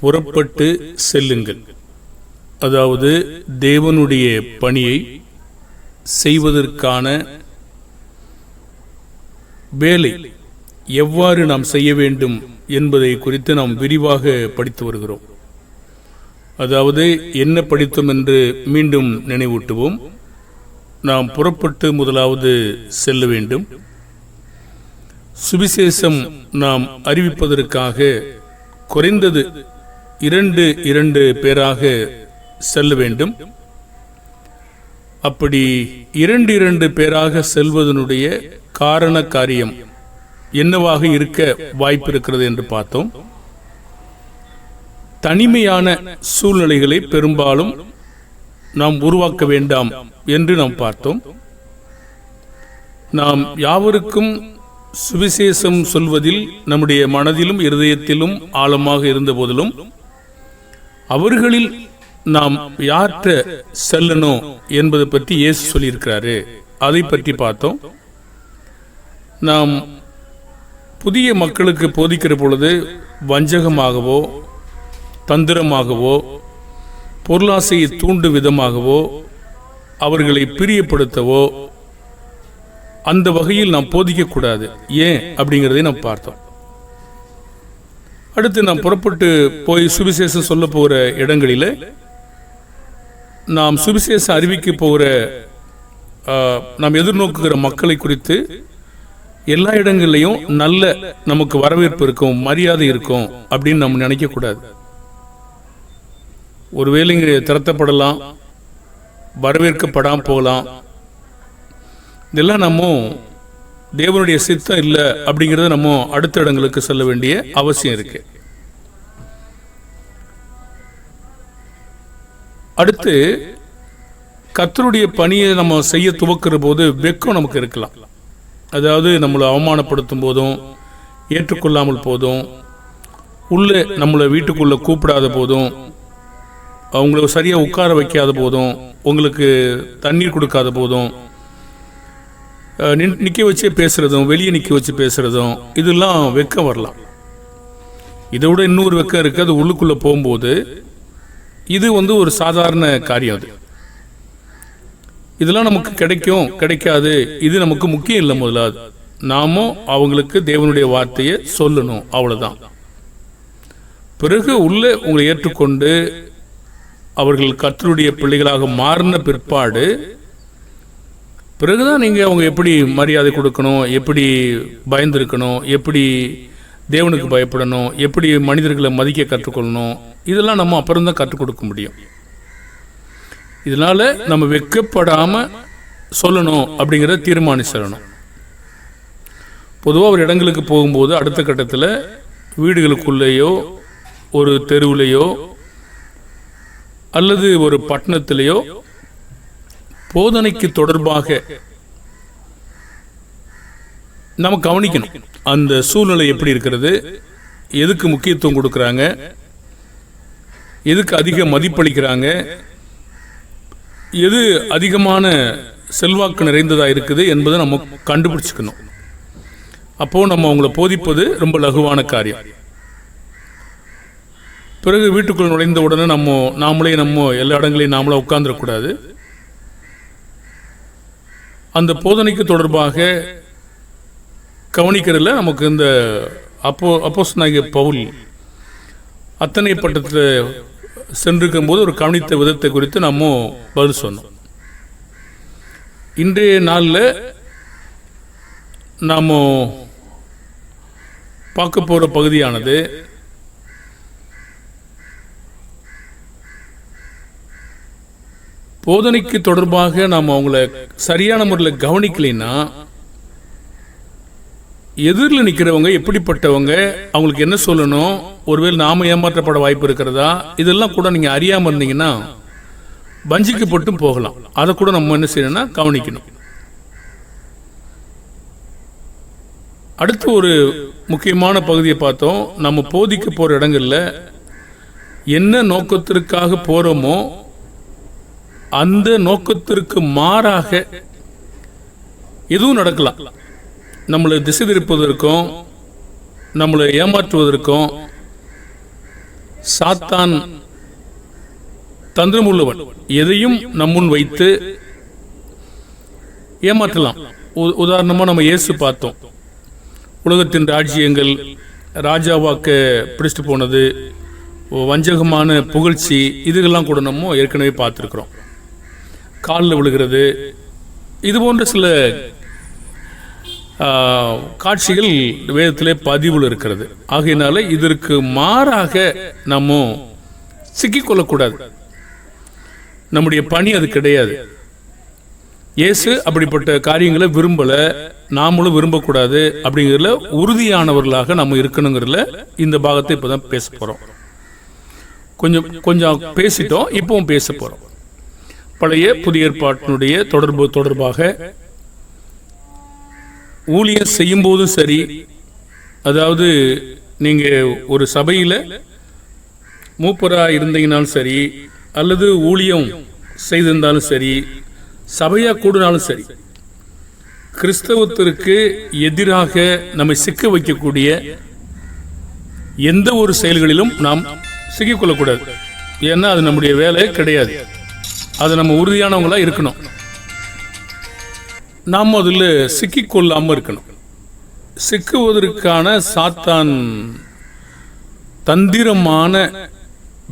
புறப்பட்டு செல்லுங்கள். அதாவது தேவனுடைய பணியை செய்வதற்கான வேலை எவ்வாறு நாம் செய்ய வேண்டும் என்பதை குறித்து நாம் விரிவாக படித்து வருகிறோம். அதாவது என்ன படித்தோம் என்று மீண்டும் நினைவூட்டுவோம். நாம் புறப்பட்டு முதலாவது செல்ல வேண்டும். சுவிசேஷம் நாம் அறிவிப்பதற்காக குறைந்தது இரண்டு இரண்டு பேராக செல்ல வேண்டும். அப்படி இரண்டு இரண்டு பேராக செல்வதனுடைய காரண காரியம் என்னவாக இருக்க வாய்ப்பு இருக்கிறது என்று பார்த்தோம். தனிமையான சூழ்நிலைகளை பெரும்பாலும் நாம் உருவாக்க வேண்டாம் என்று நாம் பார்த்தோம். நாம் யாவருக்கும் சுவிசேஷம் சொல்வதில் நம்முடைய மனதிலும் இருதயத்திலும் ஆழமாக இருந்த போதிலும் அவர்களில் நாம் யார்கிட்ட செல்லணும் என்பதை பற்றி இயேசு சொல்லியிருக்கிறாரு. அதை பற்றி பார்த்தோம். நாம் புதிய மக்களுக்கு போதிக்கிற பொழுது வஞ்சகமாகவோ தந்திரமாகவோ பொருளாசையை தூண்டும் விதமாகவோ அவர்களை பிரியப்படுத்தவோ அந்த வகையில் நாம் போதிக்கக்கூடாது. ஏன்? அப்படிங்கிறதை நாம் பார்த்தோம். அடுத்து நாம் புறப்பட்டு போய் சுவிசேஷம் சொல்ல போகிற இடங்களில் நாம் சுவிசேஷம் அறிவிக்க போகிற நாம் எதிர்நோக்குகிற மக்களை குறித்து எல்லா இடங்கள்லையும் நல்ல நமக்கு வரவேற்பு இருக்கும் மரியாதை இருக்கும் அப்படின்னு நம்ம நினைக்கக்கூடாது. ஒருவேளை இங்கே திறத்தப்படலாம் வரவேற்கப்படாமல் போகலாம். இதெல்லாம் நம்ம தேவனுடைய சித்தம் இல்லை அப்படிங்கிறத நம்ம அடுத்த இடங்களுக்கு செல்ல வேண்டிய அவசியம் இருக்கு. அடுத்து கத்தருடைய பணியை நம்ம செய்ய துவக்கிற போது வெக்கம் நமக்கு இருக்கலாம். அதாவது நம்மளை அவமானப்படுத்தும் போதும் ஏற்றுக்கொள்ளாமல் போதும் உள்ளே நம்மளை வீட்டுக்குள்ளே கூப்பிடாத போதும் அவங்கள சரியாக உட்கார வைக்காத போதும் உங்களுக்கு தண்ணீர் கொடுக்காத போதும் நிற்க நிக்க வச்சே பேசுறதும் வெளியே நிக்க வச்சு பேசுறதும் இதெல்லாம் வெக்கம் வரலாம். இதை விட இன்னொரு வெக்கம் இருக்கு. அது உள்ளுக்குள்ள போகும்போது இது வந்து ஒரு சாதாரண காரியம் அது. இதெல்லாம் நமக்கு கிடைக்கும் கிடைக்காது. இது நமக்கு முக்கியம் இல்லை முதலாவது நாமும் அவங்களுக்கு தேவனுடைய வார்த்தையை சொல்லணும். அவ்வளவுதான். பிறகு உள்ளே உங்களை ஏற்றுக்கொண்டு அவர்கள் கத்தருடைய பிள்ளைகளாக மாறின பிற்பாடு பிறகுதான் நீங்கள் அவங்க எப்படி மரியாதை கொடுக்கணும் எப்படி பயந்துருக்கணும் எப்படி தேவனுக்கு பயப்படணும் எப்படி மனிதர்களை மதிக்க கற்றுக்கொள்ளணும் இதெல்லாம் நம்ம அப்புறம் தான் கற்றுக் கொடுக்க முடியும். இதனால நம்ம வெக்கப்படாமல் சொல்லணும் அப்படிங்கிறத தீர்மானிச்சிடணும். பொதுவாக ஒரு இடங்களுக்கு போகும்போது அடுத்த கட்டத்தில் வீடுகளுக்குள்ளேயோ ஒரு தெருவுலேயோ அல்லது ஒரு பட்டணத்திலேயோ போதனைக்கு தொடர்பாக நம்ம கவனிக்கணும். அந்த சூழ்நிலை எப்படி இருக்கிறது? எதுக்கு முக்கியத்துவம் கொடுக்குறாங்க? எதுக்கு அதிக மதிப்பளிக்கிறாங்க? எது அதிகமான செல்வாக்கு நிறைந்ததாக இருக்குது என்பதை நம்ம கண்டுபிடிச்சிக்கணும். அப்போது நம்ம அவங்கள போதிப்பது ரொம்ப லகுவான காரியம். பிறகு வீட்டுக்குள் நுழைந்த உடனே நம்ம நாமளே நம்ம எல்லா இடங்களையும் நாமளே உட்காந்துடக்கூடாது அந்த போதனைக்கு தொடர்பாக கவனிக்கிறதுல நமக்கு இந்த அப்போ அப்போஸ் பவுல் அத்தனை பட்டத்தில் சென்றிருக்கும் போது ஒரு கவனித்த விதத்தை குறித்து நம்ம பதில் சொன்னோம். இன்றைய நாளில் நாம் பார்க்க போகிற பகுதியானது போதனைக்கு தொடர்பாக நாம் அவங்கள சரியான முறையில் கவனிக்கலைன்னா எதிரில் நிற்கிறவங்க எப்படிப்பட்டவங்க அவங்களுக்கு என்ன சொல்லணும் ஒருவேளை நாம ஏமாற்றப்பட வாய்ப்பு இருக்கிறதா இதெல்லாம் கூட நீங்கள் அறியாமல் இருந்தீங்கன்னா வஞ்சிக்கப்பட்டும் போகலாம். அதை கூட நம்ம என்ன செய்யணும்னா கவனிக்கணும். அடுத்து ஒரு முக்கியமான பகுதியை பார்த்தோம். நம்ம போதிக்க போகிற இடங்களில் என்ன நோக்கத்திற்காக போகிறோமோ அந்த நோக்கத்திற்கு மாறாக எதுவும் நடக்கலாம் நம்மளை திசை திருப்பதற்கும் நம்மளை ஏமாற்றுவதற்கும் சாத்தான் தந்திரமுள்ளவன். எதையும் நம்முன் வைத்து ஏமாற்றலாம். உ- நம்ம இயேசு பார்த்தோம். உலகத்தின் ராஜ்யங்கள் ராஜாவாக்க பிடிச்சிட்டு போனது வஞ்சகமான புகழ்ச்சி இதுகெல்லாம் கூட நம்ம ஏற்கனவே பார்த்துருக்குறோம். காலில் விழுகிறது. இது போன்ற சில காட்சிகள் வேதத்திலே பதிவில் இருக்கிறது. ஆகையினால இதற்கு மாறாக நம்ம சிக்கிக்கொள்ளக்கூடாது நம்முடைய பணி அது கிடையாது. இயேசு அப்படிப்பட்ட காரியங்களை விரும்பல நாமளும் விரும்பக்கூடாது அப்படிங்கிறதுல உறுதியானவர்களாக நம்ம இருக்கணுங்கிறதுல இந்த பாகத்தை இப்போதான் பேச போறோம். கொஞ்சம் கொஞ்சம் பேசிட்டோம் இப்பவும் பேச போறோம். பழைய புதிய ஏற்பாட்டினுடைய தொடர்பு தொடர்பாக ஊழியம் செய்யும் போதும் சரி அதாவது நீங்க ஒரு சபையில மூப்பரா இருந்தீங்கனாலும் சரி அல்லது ஊழியம் செய்திருந்தாலும் சரி சபையா கூடினாலும் சரி கிறிஸ்தவத்திற்கு எதிராக நம்மை சிக்க வைக்கக்கூடிய எந்த ஒரு செயல்களிலும் நாம் சிக்கிக்கொள்ளக்கூடாது. ஏன்னா அது நம்முடைய வேலை கிடையாது. அது நம்ம உறுதியானவங்களா இருக்கணும். நாம் அதில் சிக்கிக்கொள்ளாமல் இருக்கணும். சிக்குவதற்கான சாத்தான் தந்திரமான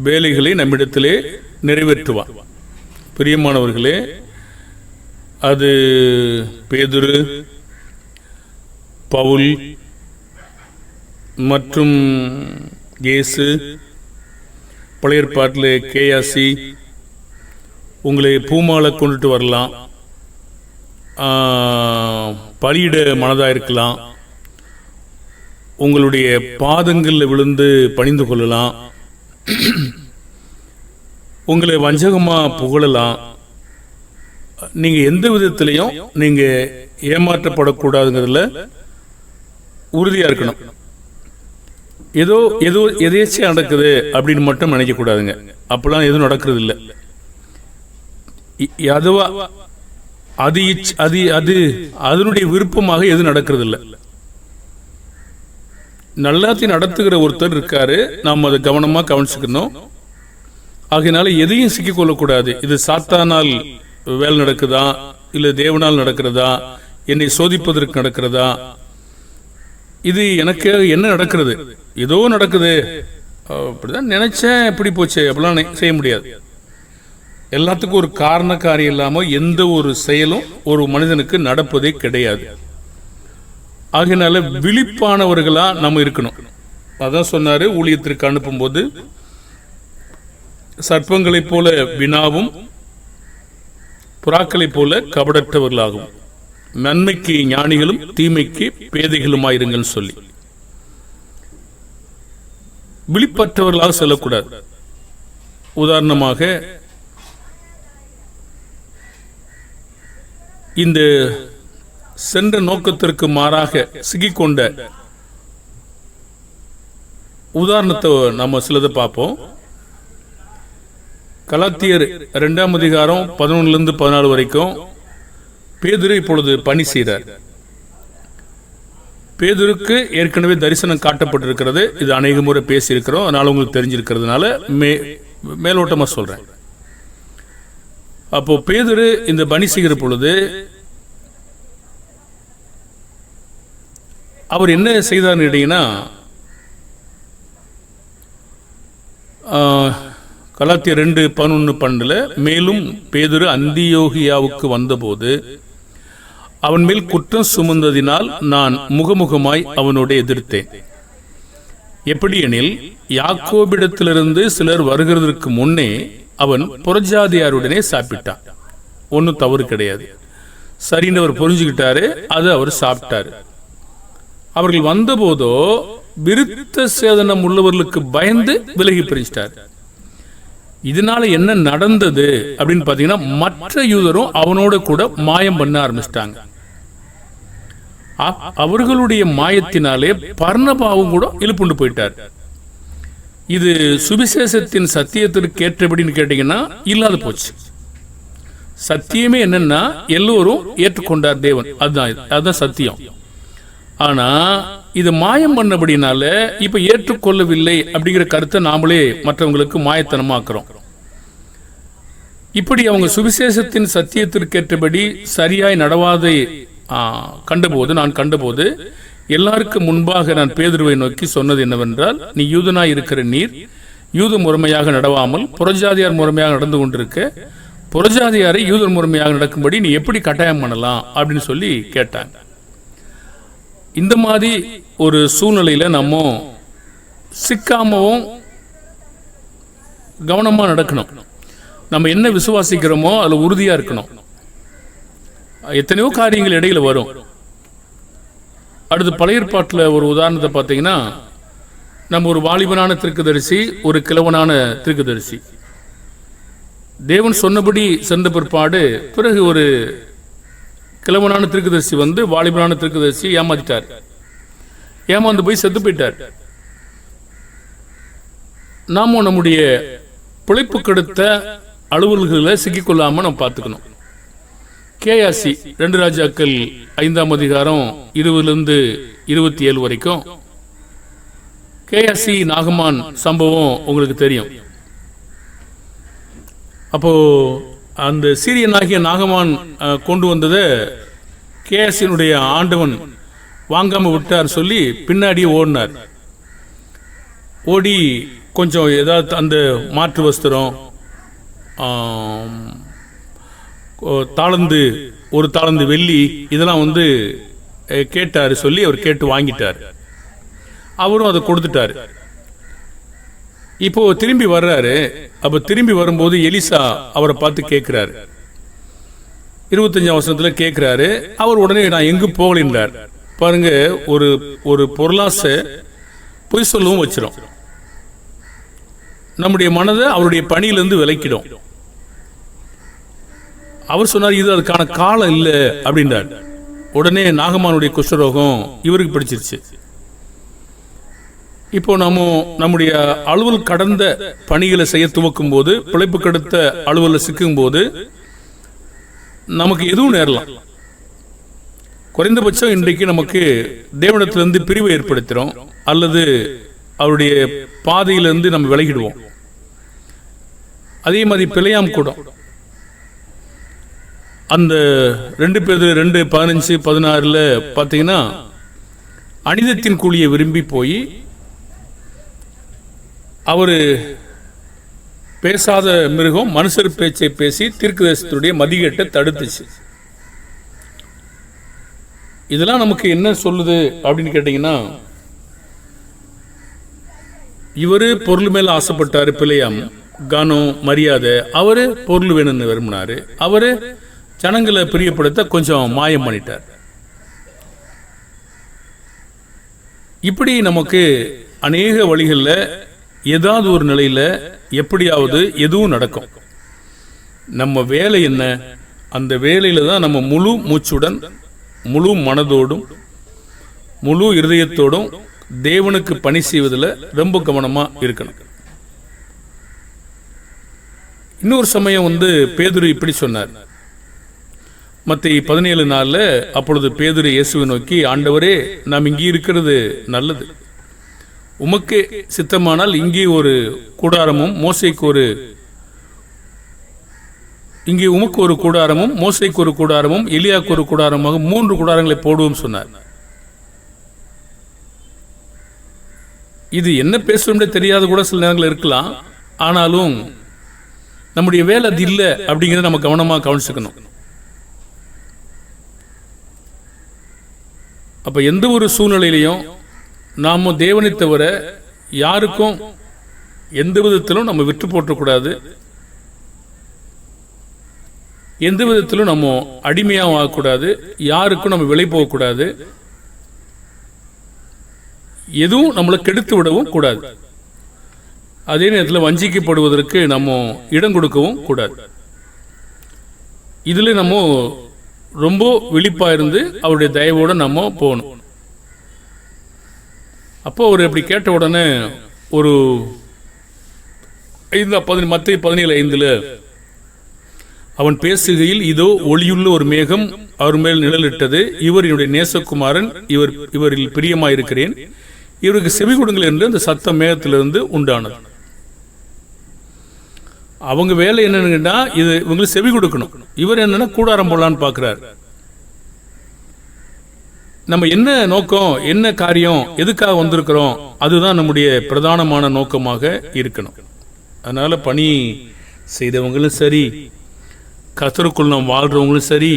வேலைகளை நம்மிடத்திலே நிறைவேற்றுவான் பிரியமானவர்களே அது பேதுரு பவுல் மற்றும் இயேசு பழைய கேஆசி உங்களை பூமாலை கொண்டுட்டு வரலாம். பலியிட மனதாக இருக்கலாம். உங்களுடைய பாதங்களில் விழுந்து பணிந்து கொள்ளலாம். உங்களை வஞ்சகமாக புகழலாம். நீங்கள் எந்த விதத்துலேயும் நீங்கள் ஏமாற்றப்படக்கூடாதுங்கிறதுல உறுதியாக இருக்கணும். ஏதோ ஏதோ எதேச்சியாக நடக்குது அப்படின்னு மட்டும் நினைக்கக்கூடாதுங்க. அப்போல்லாம் எதுவும் நடக்கிறது இல்லை அதுவா அது இச்- அது அது அதனுடைய விருப்பமாக எதுவும் நடக்கிறது இல்லை நல்லாத்தையும் நடத்துகிற ஒருத்தர் இருக்காரு நாம் அதை கவனமா கவனிச்சுக்கணும். ஆகையினால எதையும் சிக்கிக்கொள்ளக்கூடாது. இது சாத்தானால் வேலை நடக்குதா இல்ல தேவனால் நடக்கிறதா என்னை சோதிப்பதற்கு நடக்கிறதா? இது எனக்கு என்ன நடக்கிறது? ஏதோ நடக்குது. அப்படிதான் நினைச்சேன் எப்படி போச்சு அப்படிலாம் செய்ய முடியாது. எல்லாத்துக்கும் ஒரு காரண இல்லாமல் இல்லாம எந்த ஒரு செயலும் ஒரு மனிதனுக்கு நடப்பதே கிடையாது. ஆகினால விழிப்பானவர்களா நம்ம இருக்கணும். அதான் சொன்னாரு ஊழியத்திற்கு அனுப்பும்போது சர்ப்பங்களைப் போல வினாவும் புறாக்களைப் போல கபடற்றவர்களாகும் நன்மைக்கு ஞானிகளும் தீமைக்கு பேதைகளுமாயிருங்கள் சொல்லி. விழிப்பற்றவர்களாக செல்லக்கூடாது. உதாரணமாக இந்த சென்ற நோக்கத்திற்கு மாறாக சிக்கிக்கொண்ட உதாரணத்தை நம்ம சிலதை பார்ப்போம். கலாத்தியர் இரண்டாம் அதிகாரம் பதினொன்னுலேருந்து பதினாலு வரைக்கும் பேதுரு இப்பொழுது பணி செய்கிறார் பேதுருக்கு ஏற்கனவே தரிசனம் காட்டப்பட்டிருக்கிறது. இது அநேக முறை பேசியிருக்கிறோம். அதனால் உங்களுக்கு தெரிஞ்சிருக்கிறதுனால மே மேலோட்டமாக சொல்கிறேன் அப்போ பேதுரு இந்த பணி செய்கிற பொழுது அவர் என்ன செய்தார்னு கேட்டீங்கன்னா கலாத்திய ரெண்டு பதினொன்று பன்னெண்டுல மேலும் பேதுரு அந்தியோகியாவுக்கு வந்தபோது அவன் மேல் குற்றம் சுமந்ததினால் நான் முகமுகமாய் அவனோடு எதிர்த்தேன். எப்படியெனில் யாக்கோபிடத்திலிருந்து சிலர் வருகிறதற்கு முன்னே அவன் புறஜாதியாருடனே சாப்பிட்டான். ஒன்றும் தவறு கிடையாது. சரின்னு அவர் புரிஞ்சுக்கிட்டாரு அது அவர் சாப்பிட்டாரு. அவர்கள் வந்தபோதோ விருத்த சேதனம் உள்ளவர்களுக்கு பயந்து விலகி பிரிச்சிட்டார் இதனால என்ன நடந்தது அப்படின்னு பாத்தீங்கன்னா மற்ற யூதரும் அவனோட கூட மாயம் பண்ண ஆரம்பிச்சிட்டாங்க. அவர்களுடைய மாயத்தினாலே பர்ணபாவும் கூட இழுப்புண்டு போயிட்டார். இது சுவிசேஷத்தின் சத்தியத்திற்கு ஏற்றபடின்னு கேட்டீங்கன்னா இல்லாத போச்சு. சத்தியமே என்னன்னா எல்லோரும் ஏற்றுக்கொண்டார் தேவன். அதுதான் அதுதான் சத்தியம். ஆனா இது மாயம் பண்ணபடினால இப்ப ஏற்றுக்கொள்ளவில்லை அப்படிங்கிற கருத்தை நாமளே மற்றவங்களுக்கு மாயத்தனமாக்குறோம். இப்படி அவங்க சுவிசேஷத்தின் சத்தியத்திற்கேற்றபடி சரியாய் நடவாதை கண்டபோது நான் கண்டபோது எல்லாருக்கும் முன்பாக நான் பேதுருவை நோக்கி சொன்னது என்னவென்றால் நீ யூதனாய் இருக்கிற நீர் யூத முறைமையாக நடவாமல் புறஜாதியார் முறைமையாக நடந்து கொண்டிருக்க புறஜாதியாரை யூதர் முறைமையாக நடக்கும்படி நீ எப்படி கட்டாயம் பண்ணலாம் அப்படின்னு சொல்லி கேட்டாங்க இந்த மாதிரி ஒரு சூழ்நிலையில நம்ம சிக்காமவும் கவனமா நடக்கணும். நம்ம என்ன விசுவாசிக்கிறோமோ அதுல உறுதியா இருக்கணும். எத்தனையோ காரியங்கள் இடையில வரும். அடுத்து பழைய ஏற்பாட்டில் ஒரு உதாரணத்தை பார்த்தீங்கன்னா நம்ம ஒரு வாலிபனான திருக்குதரிசி ஒரு கிழவனான திருக்குதரிசி. தேவன் சொன்னபடி சென்ற பிற்பாடு பிறகு ஒரு கிழவனான திருக்குதரிசி வந்து வாலிபனான திருக்குதரிசி ஏமாத்திட்டார். ஏமாந்து போய் செத்து போயிட்டார். நாமும் நம்முடைய பிழைப்பு கெடுத்த அலுவல்களை சிக்கிக்கொள்ளாமல் நம்ம பார்த்துக்கணும். கேஆர்சி ரெண்டு ராஜாக்கள் ஐந்தாம் அதிகாரம் இருபதுலேருந்து இருபத்தி ஏழு வரைக்கும். கேஆர்சி நாகமான் சம்பவம் உங்களுக்கு தெரியும். அப்போ அந்த சீரியனாகிய நாகமான் கொண்டு வந்ததை கேஎஸ்சியினுடைய ஆண்டவன் வாங்காம விட்டார் சொல்லி பின்னாடி ஓடினார். ஓடி கொஞ்சம் ஏதாவது அந்த மாற்று வஸ்திரம் தாளந்து ஒரு தாளந்து வெள்ளி இதெல்லாம் வந்து கேட்டார் கேட்டாரு சொல்லி அவர் கேட்டு வாங்கிட்டார். அவரும் அதை கொடுத்துட்டாரு. இப்போ திரும்பி வர்றாரு. அப்ப திரும்பி வரும்போது எலிசா அவரை பார்த்து கேட்கிறாரு இருபத்தஞ்சாம் வருஷத்துல கேட்குறாரு அவர் உடனே நான் எங்கும் போகலின்றார் பாருங்க ஒரு ஒரு பொருளாசை பொய் சொல்லவும் வச்சிரும். நம்முடைய மனதை அவருடைய பணியிலிருந்து விலக்கிடும். அவர் சொன்னார் இது அதுக்கான காலம் இல்லை அப்படின்றார். உடனே நாகமானுடைய குஷ்டரோகம் இவருக்கு பிடிச்சிருச்சு. இப்போ நம்ம நம்முடைய அலுவல் கடந்த பணிகளை செய்ய துவக்கும் போது பிழைப்பு கெடுத்த அலுவலில் சிக்கும் போது நமக்கு எதுவும் நேரலாம். குறைந்தபட்சம் இன்றைக்கு நமக்கு தேவனத்திலிருந்து பிரிவை ஏற்படுத்துகிறோம் அல்லது அவருடைய பாதையிலிருந்து நம்ம விலகிடுவோம். அதே மாதிரி பிழையாம் கூடம். அந்த ரெண்டு பேர் ரெண்டு பதினஞ்சு பதினாறுல பார்த்தீங்கன்னா அனிதத்தின் கூலியை விரும்பி போய் அவர் பேசாத மிருகம் மனுஷர் பேச்சை பேசி தீர்க்கதரிசனத்துடைய மதிகேட்டை தடுத்துச்சு. இதெல்லாம் நமக்கு என்ன சொல்லுது அப்படின்னு கேட்டீங்கன்னா இவரு பொருள் மேல் ஆசைப்பட்டார் பிள்ளையாம். கனம் மரியாதை. அவர் பொருள் வேணும்னு விரும்பினாரு. அவர் ஜனங்களை பிரியப்படுத்த கொஞ்சம் மாயம் பண்ணிட்டார். இப்படி நமக்கு அநேக வழிகளில் ஏதாவது ஒரு நிலையில எப்படியாவது எதுவும் நடக்கும். நம்ம வேலை என்ன? அந்த வேலையில தான் நம்ம முழு மூச்சுடன் முழு மனதோடும் முழு இருதயத்தோடும் தேவனுக்கு பணி செய்வதில் ரொம்ப கவனமாக இருக்கணும். இன்னொரு சமயம் வந்து பேதுரு இப்படி சொன்னார். மத்த பதினேழு நாளில் அப்பொழுது பேதுரு இயேசுவை நோக்கி ஆண்டவரே நாம் இங்கே இருக்கிறது நல்லது. உமக்கு சித்தமானால் இங்கே ஒரு கூடாரமும் மோசைக்கு ஒரு இங்கே உமக்கு ஒரு கூடாரமும் மோசைக்கு ஒரு கூடாரமும் எலியாக்கு ஒரு கூடாரமாக மூன்று கூடாரங்களை போடுவோம் சொன்னார். இது என்ன பேசணும்னே தெரியாத கூட சில நேரங்கள் இருக்கலாம். ஆனாலும் நம்முடைய வேலை அது இல்லை அப்படிங்கிறத நம்ம கவனமாக கவனிச்சுக்கணும். அப்போ எந்த ஒரு சூழ்நிலையிலையும் நாம் தேவனை தவிர யாருக்கும் எந்த விதத்திலும் நம்ம விட்டு போட்டக்கூடாது எந்த விதத்திலும் நம்ம அடிமையாக ஆகக்கூடாது யாருக்கும் நம்ம விலை போகக்கூடாது எதுவும் நம்மளை கெடுத்து விடவும் கூடாது. அதே நேரத்தில் வஞ்சிக்கப்படுவதற்கு நம்ம இடம் கொடுக்கவும் கூடாது. இதில் நம்ம ரொம்ப விழிப்பா இருந்து அவருடைய தயவோடு நம்ம போகணும். அப்போ அவர் இப்படி கேட்ட உடனே ஒரு ஐந்து பதின மத்திய பதினேழு ஐந்துல அவன் பேசுகையில் இதோ ஒளியுள்ள ஒரு மேகம் அவர் மேல் நிழலிட்டது. இவர் என்னுடைய நேசகுமாரன் இவர் இவரில் பிரியமாயிருக்கிறேன். இவருக்கு செவி கொடுங்கள் என்று அந்த சத்தம் மேகத்திலிருந்து உண்டானது. அவங்க வேலை என்னன்னு இது இவங்களுக்கு செவி கொடுக்கணும். இவர் என்னன்னா கூடாரம் போடலான்னு பார்க்குறாரு நம்ம என்ன நோக்கம் என்ன காரியம் எதுக்காக வந்திருக்கிறோம் அதுதான் நம்முடைய பிரதானமான நோக்கமாக இருக்கணும். அதனால பணி செய்தவங்களும் சரி கத்தருக்குள் நாம் வாழ்றவங்களும் சரி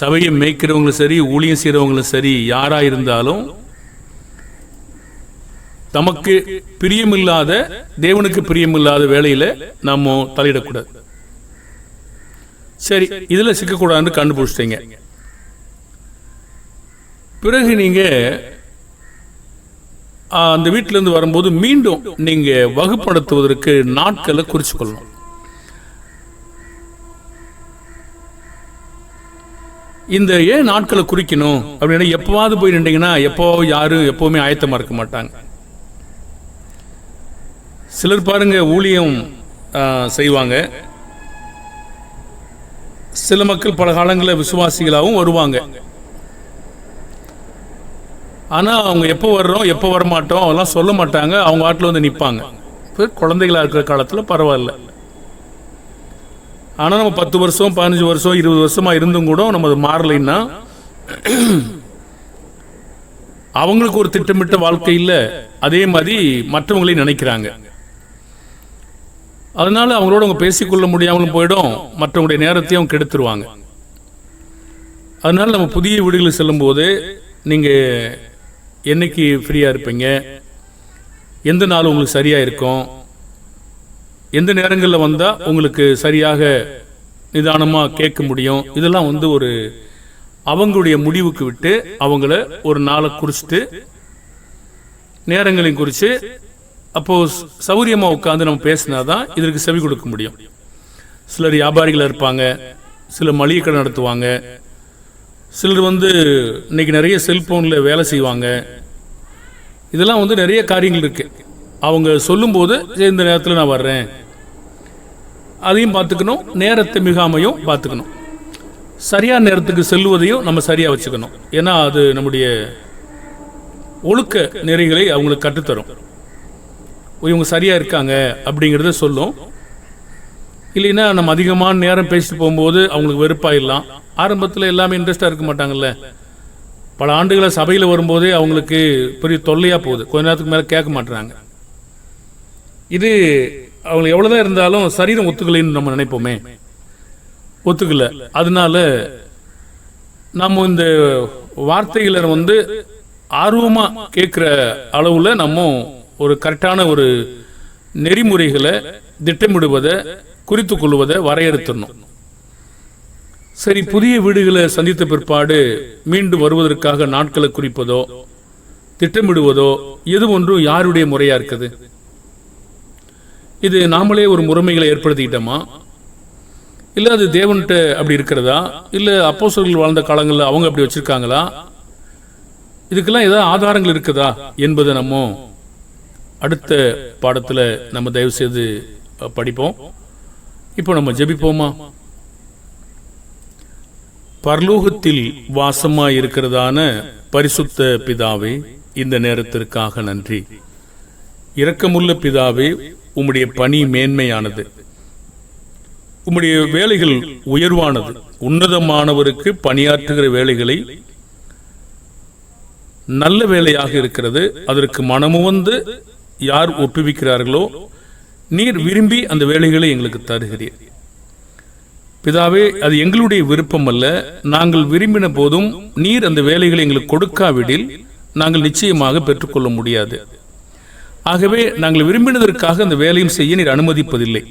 சபையை மேய்க்கிறவங்களும் சரி ஊழியம் செய்கிறவங்களும் சரி யாரா இருந்தாலும் தமக்கு பிரியமில்லாத தேவனுக்கு பிரியமில்லாத வேலையில நம்ம தலையிடக்கூடாது. சரி இதுல சிக்கக்கூடாதுன்னு கண்டுபிடிச்சிட்டீங்க. பிறகு நீங்க அந்த அந்த வீட்டிலேருந்து வரும்போது மீண்டும் நீங்க வகுப்படுத்துவதற்கு நாட்களை குறிச்சு கொள்ளணும் இந்த ஏன் நாட்களை குறிக்கணும்? அப்படின்னா எப்பவாவது போய் நின்றீங்கன்னா எப்போ யாரும் எப்பவுமே ஆயத்தமா இருக்க மாட்டாங்க. சிலர் பாருங்க ஊழியம் செய்வாங்க. சில மக்கள் பல காலங்களில் விசுவாசிகளாகவும் வருவாங்க. ஆனா அவங்க எப்போ வர்றோம் எப்போ வரமாட்டோம் அதெல்லாம் சொல்ல மாட்டாங்க. அவங்க ஆட்டில் வந்து நிற்பாங்க இப்போ குழந்தைகளா இருக்கிற காலத்தில் பரவாயில்ல. ஆனா நம்ம பத்து வருஷம் பதினஞ்சு வருஷம் இருபது வருஷமா இருந்தும் கூட நம்ம அது மாறலைன்னா அவங்களுக்கு ஒரு திட்டமிட்ட வாழ்க்கை இல்லை. அதே மாதிரி மற்றவங்களையும் நினைக்கிறாங்க. அதனால அவங்களோட அவங்க பேசிக்கொள்ள முடியாமலும் போயிடும். மற்றவங்களுடைய நேரத்தையும் அவங்க கெடுத்துருவாங்க. அதனால நம்ம புதிய வீடுகளுக்கு செல்லும்போது நீங்கள் என்னைக்கு ஃப்ரீயாக இருப்பீங்க? எந்த நாள் உங்களுக்கு சரியாக இருக்கும்? எந்த நேரங்களில் வந்தால் உங்களுக்கு சரியாக நிதானமாக கேட்க முடியும்? இதெல்லாம் வந்து ஒரு அவங்களுடைய முடிவுக்கு விட்டு அவங்கள ஒரு நாளை குறிச்சிட்டு நேரங்களையும் குறித்து அப்போ சௌரியமாக சௌரியமா உட்காந்து நம்ம பேசினாதான் இதற்கு செவி கொடுக்க முடியும். சிலர் வியாபாரிகள் இருப்பாங்க சிலர் மளிகை கடை நடத்துவாங்க சிலர் வந்து இன்னைக்கு நிறைய செல்போனில் வேலை செய்வாங்க. இதெல்லாம் வந்து நிறைய காரியங்கள் இருக்கு. அவங்க சொல்லும்போது இந்த நேரத்தில் நான் வர்றேன். அதையும் பார்த்துக்கணும் நேரத்தை மிகாமையும் பார்த்துக்கணும். சரியான நேரத்துக்கு செல்வதையும் நம்ம சரியாக வச்சுக்கணும். ஏன்னா அது நம்முடைய ஒழுக்க நெறிகளை அவங்களுக்கு கற்றுத்தரும். இவங்க சரியா இருக்காங்க அப்படிங்கிறத சொல்லும். இல்லைன்னா நம்ம அதிகமான நேரம் பேசிட்டு போகும்போது அவங்களுக்கு வெறுப்பாயிடலாம். ஆரம்பத்தில் எல்லாமே இன்ட்ரெஸ்டாக இருக்க மாட்டாங்கல்ல. பல ஆண்டுகளை சபையில் வரும்போதே அவங்களுக்கு பெரிய தொல்லையாக போகுது. கொஞ்ச நேரத்துக்கு மேலே கேட்க மாட்டுறாங்க இது அவங்க எவ்வளோதான் இருந்தாலும் சரீரம் ஒத்துக்கலைன்னு நம்ம நினைப்போமே. ஒத்துக்கல. அதனால நம்ம இந்த வார்த்தைகளை வந்து ஆர்வமாக கேட்குற அளவில் நம்ம ஒரு கரெக்டான ஒரு நெறிமுறைகளை திட்டமிடுவதை குறித்து கொள்வதை வரையறுத்தணும் சரி புதிய வீடுகளை சந்தித்த பிற்பாடு மீண்டும் வருவதற்காக நாட்களை குறிப்பதோ திட்டமிடுவதோ எது ஒன்றும் யாருடைய முறையா இருக்குது? இது நாமளே ஒரு முறைமைகளை ஏற்படுத்திக்கிட்டோமா? இல்லை அது தேவன்கிட்ட அப்படி இருக்கிறதா? இல்லை அப்போசர்கள் வாழ்ந்த காலங்களில் அவங்க அப்படி வச்சிருக்காங்களா? இதுக்கெல்லாம் ஏதாவது ஆதாரங்கள் இருக்குதா என்பதை நம்ம அடுத்த பாடத்துல நம்ம தயவு செய்து படிப்போம். இப்போ நம்ம ஜெபிப்போமா? பர்லோகத்தில் வாசமாக இருக்கிறதான பரிசுத்த பிதாவே இந்த நேரத்திற்காக நன்றி. இரக்கமுள்ள பிதாவே உம்முடைய பணி மேன்மையானது. உம்முடைய வேலைகள் உயர்வானது. உன்னதமானவருக்கு பணியாற்றுகிற வேலைகளை நல்ல வேலையாக இருக்கிறது. அதற்கு மனமுவந்து யார் ஒப்புவிக்கிறார்களோ நீர் விரும்பி அந்த வேலைகளை எங்களுக்கு தருகிறீர். பிதாவே அது எங்களுடைய விருப்பம் அல்ல. நாங்கள் விரும்பின போதும் நீர் அந்த வேலைகளை எங்களுக்கு கொடுக்காவிடில் நாங்கள் நிச்சயமாக பெற்றுக்கொள்ள முடியாது. ஆகவே நாங்கள் விரும்பினதற்காக அந்த வேலையும் செய்ய நீர் அனுமதிப்பதில்லை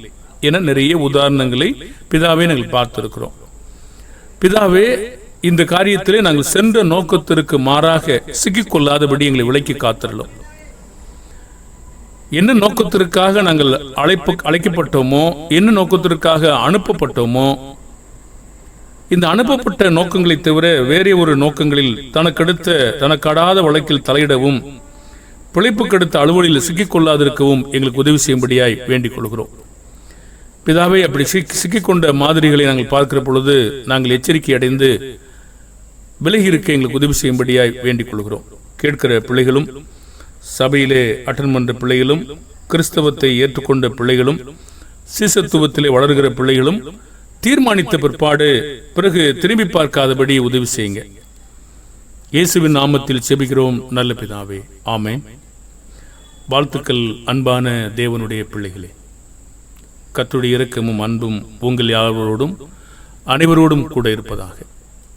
என நிறைய உதாரணங்களை பிதாவே நாங்கள் பார்த்திருக்கிறோம். பிதாவே இந்த காரியத்திலே நாங்கள் சென்ற நோக்கத்திற்கு மாறாக சிக்கிக்கொள்ளாதபடி எங்களை விலக்கி காத்திருந்தோம் என்ன நோக்கத்திற்காக நாங்கள் அழைப்பு அழைக்கப்பட்டோமோ என்ன நோக்கத்திற்காக அனுப்பப்பட்டோமோ இந்த அனுப்பப்பட்ட நோக்கங்களை தவிர வேறே ஒரு நோக்கங்களில் தனக்கெடுத்த தனக்கடாத வழக்கில் தலையிடவும் பிழைப்புக்கடுத்த அலுவலில் சிக்கிக்கொள்ளாதிருக்கவும் எங்களுக்கு உதவி செய்யும்படியாய் வேண்டிக் கொள்கிறோம். பிதாவை அப்படி சிக்கி சிக்கிக்கொண்ட மாதிரிகளை நாங்கள் பார்க்கிற பொழுது நாங்கள் எச்சரிக்கை அடைந்து விலகி இருக்க எங்களுக்கு உதவி செய்யும்படியாய் வேண்டிக் கொள்கிறோம். கேட்கிற பிள்ளைகளும் சபையிலே அட்டன் பண்ற பிள்ளைகளும் கிறிஸ்தவத்தை ஏற்றுக்கொண்ட பிள்ளைகளும் சீசத்துவத்திலே வளர்கிற பிள்ளைகளும் தீர்மானித்த பிற்பாடு பிறகு திரும்பி பார்க்காதபடி உதவி செய்யுங்க. இயேசுவின் நாமத்தில் செபிக்கிறோம் நல்ல பிதாவே. ஆமே வாழ்த்துக்கள் அன்பான தேவனுடைய பிள்ளைகளே. கத்துடைய இரக்கமும் அன்பும் உங்கள் யாவரோடும் அனைவரோடும் கூட இருப்பதாக.